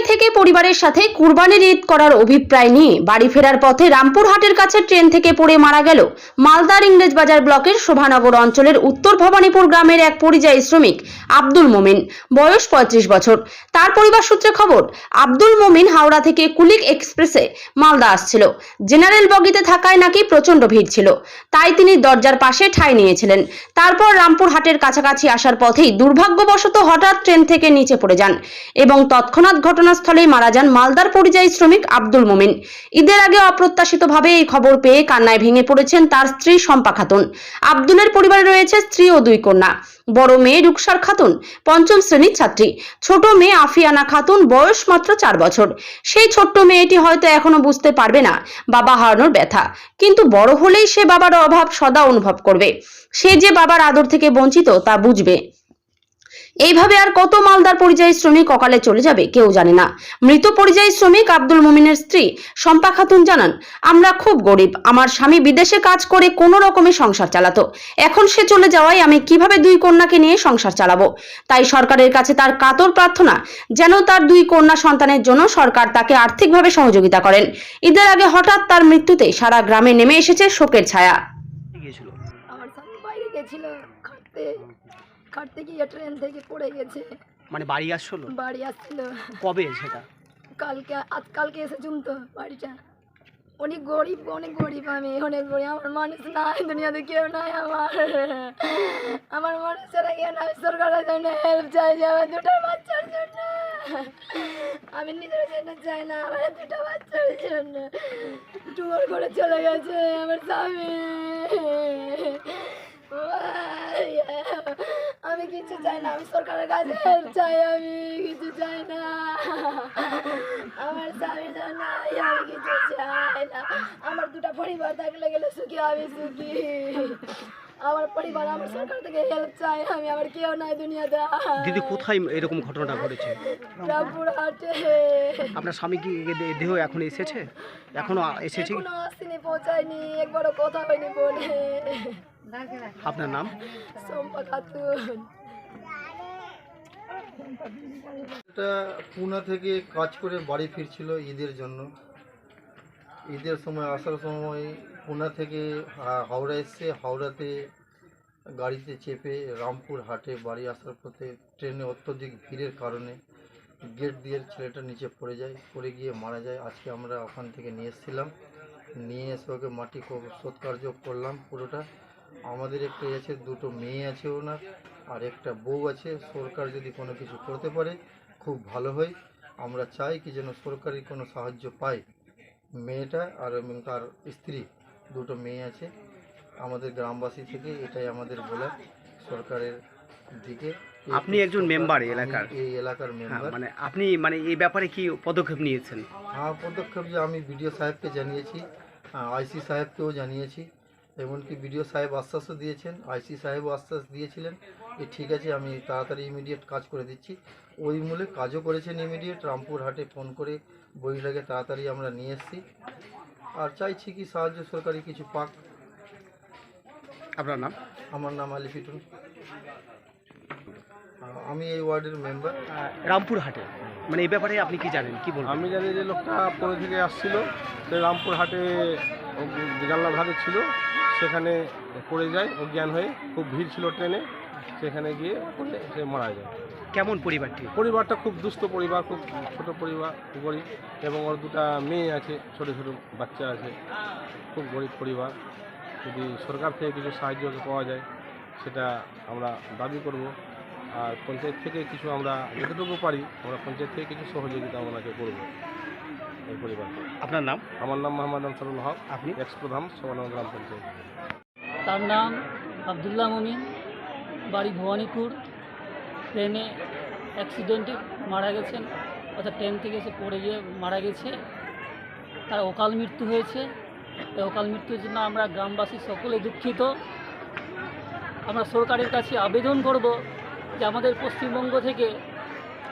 ট্রেনে থেকে পরিবারের সাথে কুরবানির ঈদ করার অভিপ্রায় নিয়ে বাড়ি ফেরার পথে রামপুরহাটের কাছে ট্রেন থেকে পড়ে মারা গেল মালদার ইংরেজবাজার ব্লকের শোভানগর অঞ্চলের উত্তর ভবানীপুর গ্রামের এক পরিযায়ী শ্রমিক আব্দুল মোমিন, বয়স পঁয়ত্রিশ বছর। তার পরিবার সূত্রে খবর, আব্দুল মোমিন হাওড়া থেকে কুলিক এক্সপ্রেসে মালদা আসছিল। জেনারেল বগিতে থাকায় নাকি প্রচণ্ড ভিড় ছিল। তাই তিনি দরজার পাশে ঠাঁই নিয়েছিলেন। তারপর রামপুরহাটের কাছাকাছি আসার পথেই দুর্ভাগ্যবশত হঠাৎ ট্রেন থেকে নিচে পড়ে যান এবং তৎক্ষণাৎ ঘটনাস্থলেই মারা যান মালদার পরিযায়ী শ্রমিক আব্দুল মোমিন। ঈদের আগে অপ্রত্যাশিতভাবে এই খবর পেয়ে কান্নায় ভেঙে পড়েছেন তার স্ত্রী শম্পা খাতুন। আব্দুলের পরিবারে রয়েছে স্ত্রী ও দুই কন্যা। বড় মেয়ে রুকসার খাতুন, পঞ্চম শ্রেণির ছাত্রী। ছোট মেয়ে আফিয়ানা খাতুন, বয়স মাত্র চার বছর। সেই ছোট্ট মেয়েটি হয়তো এখনও বুঝতে পারবে না বাবা হারানোর ব্যথা। কিন্তু বড় হলেই সে বাবার অভাব সদা অনুভব করবে। সে যে বাবার আদর থেকে বঞ্চিত তা বুঝবে। এইভাবে আর কত মালদার পরিযায়ী শ্রমিক অকালে চলে যাবে কেউ জানে না। মৃত পরিযায়ী শ্রমিক আব্দুল মুমিনের স্ত্রী শম্পা খাতুন জানান আমরা খুব গরিব আমার স্বামী বিদেশে কাজ করে কোনো রকমে সংসার চালাতো। এখন সে চলে যাওয়ায় আমি কীভাবে দুই কন্যাকে নিয়ে সংসার চালাবো? তাই সরকারের কাছে তার কাতর প্রার্থনা যেন তার দুই কন্যা সন্তানের জন্য সরকার তাকে আর্থিকভাবে সহযোগিতা করেন। ঈদের আগে হঠাৎ তার মৃত্যুতে সারা গ্রামে নেমে এসেছে শোকের ছায়া। আমার বাইরে গেছিল খাটতে গিয়ে ট্রেন থেকে পড়ে গেছে। মানে বাড়ি আসছিল বাড়ি আসছিল কবে সেটা কালকে আজ কালকে এসেছুম তো বাড়িটা। অনেক গরিব অনেক গরিব আমি অনেক গরিব। আমার মানুষ নাই দুনিয়াতে কেউ নাই আমার। আমার মানুষের কেউ নাই সরকারের জন্য হেল্প চাই যে আমার দুটো বাচ্চার জন্য। আমি নিজের জন্য চাই না আমার দুটো বাচ্চার জন্য। টুমর করে চলে গেছে আমার স্বামী। কিছু চাই না আমি সরকারের কাছে হেল্প চাই আমি কিছু চাই না। আমার স্বামীর জন্য আমি কিছু চাই না। আমার দুটা পরিবার থাকলে গেলে সুখী আমি সুখী। আমার পরিবার আমার সরকার থেকে হেল্প চাই আমি আমার কেউ নাই দুনিয়াতে। দিদি কোথায় এরকম ঘটনাটা ঘটেছে? রামপুরহাটে আপনার স্বামী কি দেহ এখন এসেছে? এখনও এসেছে? এখনও আসেনি পৌঁছায়নি একবারও কথা হয়নি বলে আপনার নাম? সম্পা খাতুন। এটা পুনা থেকে কাজ করে বাড়ি ফিরছিল ঈদের জন্য। ঈদের সময়, আসার সময় পুনা থেকে হাওড়া এসছে। হাওড়াতে গাড়িতে চেপে রামপুর হাটে বাড়ি আসার পথে ট্রেনে অত্যধিক ভিড়ের কারণে গেট দিয়ে ছেলেটা নিচে পড়ে যায়, পড়ে গিয়ে মারা যায়। আজকে আমরা ওখান থেকে নিয়ে এসেছিলাম। নিয়ে এসে ওকে মাটি সৎকার্য করলাম পুরোটা। আমাদের একটা আছে, দুটো মেয়ে আছে ওনার। আর একটা বউ আছে সরকার যদি কোনো কিছু করতে পারে খুব ভালো হয়। আমরা চাই কি যেন সরকারি কোনো সাহায্য পাই মেয়েটা আর এবং তার স্ত্রী দুটো মেয়ে আছে। আমাদের গ্রামবাসী থেকে এটাই আমাদের বলা সরকারের দিকে। আপনি একজন মেম্বার এলাকার। এই এলাকার হ্যাঁ মেম্বার মানে আপনি মানে এই ব্যাপারে কি পদক্ষেপ নিয়েছেন? হ্যাঁ পদক্ষেপ যে আমি বিডিও সাহেবকে জানিয়েছি আইসি সাহেবকেও জানিয়েছি। এমনকি বিডিও সাহেব আশ্বাসও দিয়েছেন আইসি সাহেবও আশ্বাস দিয়েছিলেন যে ঠিক আছে আমি তাড়াতাড়ি ইমিডিয়েট কাজ করে দিচ্ছি। ওই মূলে কাজও করেছেন ইমিডিয়েট রামপুর হাটে ফোন করে বইটাকে তাড়াতাড়ি আমরা নিয়ে এসেছি। আর চাইছি কি সাহায্য সরকারি কিছু পাক। আপনার নাম? আমার নাম আলি ফিটুন। আমি এই ওয়ার্ডের মেম্বার রামপুর হাটে মানে এই ব্যাপারে আপনি কি জানেন? কি বলবেন? আমি জানি যে লোকটা পরে থেকে আসছিল সে রামপুর হাটে ও জানলা ধারে ছিল সেখানে পড়ে যায় অজ্ঞান হয়ে খুব ভিড় ছিল ট্রেনে। সেখানে গিয়ে পড়ে সে মারা যায়। কেমন পরিবারটি? পরিবারটা খুব দুস্থ পরিবার খুব ছোট পরিবার গরিব এবং ওর দুটা মেয়ে আছে ছোট ছোট বাচ্চা আছে খুব গরিব পরিবার। যদি সরকার থেকে কিছু সাহায্য পাওয়া যায় সেটা আমরা দাবি করব। আর পঞ্চায়েত থেকে কিছু আমরা যতটুকু পারি আমরা পঞ্চায়েত থেকে কিছু সহযোগিতা ওনাকে করব এই পরিবারকে। আপনার নাম? আমার নাম মোহাম্মদ আনসারুল হক আপনি? এক্স প্রধান সবান গ্রাম পঞ্চায়েত। তার নাম আবদুল্লাহ মমিন। বাড়ি ভবানীপুর। ট্রেনে অ্যাক্সিডেন্টে মারা গেছেন, অর্থাৎ ট্রেন থেকে এসে পড়ে গিয়ে মারা গেছে। তার অকাল মৃত্যু হয়েছে। এই অকাল মৃত্যুর জন্য আমরা গ্রামবাসী সকলে দুঃখিত। আমরা সরকারের কাছে আবেদন করব যে আমাদের পশ্চিমবঙ্গ থেকে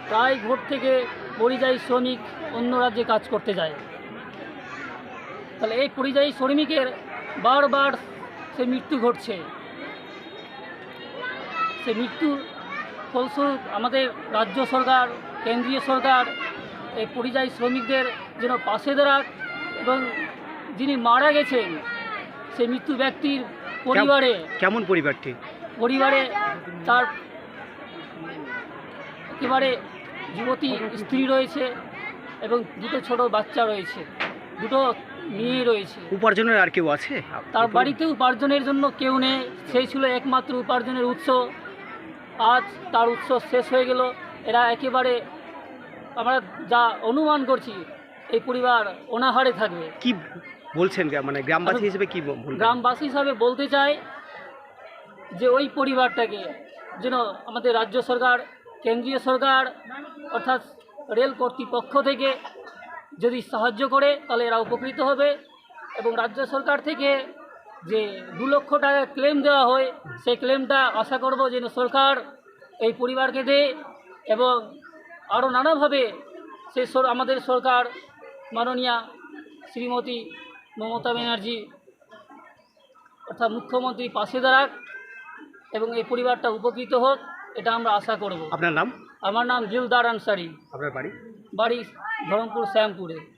প্রায় ভোট থেকে পরিযায়ী শ্রমিক অন্য রাজ্যে কাজ করতে যায়। তাহলে এই পরিযায়ী শ্রমিকের বারবার সে মৃত্যু ঘটছে। সে মৃত্যুর ফলস্বরূপ আমাদের রাজ্য সরকার কেন্দ্রীয় সরকার এই পরিযায়ী শ্রমিকদের যেন পাশে দাঁড়াক এবং যিনি মারা গেছেন সেই মৃত্যু ব্যক্তির পরিবারে কেমন পরিবারটি? পরিবারে তার একেবারে যুবতী স্ত্রী রয়েছে এবং দুটো ছোট বাচ্চা রয়েছে দুটো মেয়ে রয়েছে। উপার্জনের আর কেউ আছে? তার বাড়িতে উপার্জনের জন্য কেউ নেই সেই ছিল একমাত্র উপার্জনের উৎস। আজ তার উৎস শেষ হয়ে গেল। এরা একেবারে আমরা যা অনুমান করছি এই পরিবার অনাহারে থাকবে। কি বলছেন মানে গ্রামবাসী হিসেবে কি গ্রামবাসী হিসাবে বলতে চাই যে ওই পরিবারটাকে যেন আমাদের রাজ্য সরকার কেন্দ্রীয় সরকার অর্থাৎ রেল কর্তৃপক্ষ থেকে যদি সাহায্য করে তাহলে এরা উপকৃত হবে এবং রাজ্য সরকার থেকে যে দু লক্ষ টাকা ক্লেম দেওয়া হয় সেই ক্লেমটা আশা করব যেন সরকার এই পরিবারকে দেয় এবং আরও নানাভাবে সে সর- আমাদের সরকার মাননীয়া শ্রীমতী মমতা ব্যানার্জি অর্থাৎ মুখ্যমন্ত্রী পাশে দাঁড়াক এবং এই পরিবারটা উপকৃত হোক এটা আমরা আশা করব। আপনার নাম? আমার নাম দিলদার আনসারি। আপনার বাড়ি? বাড়ি ধরমপুর শ্যামপুরে।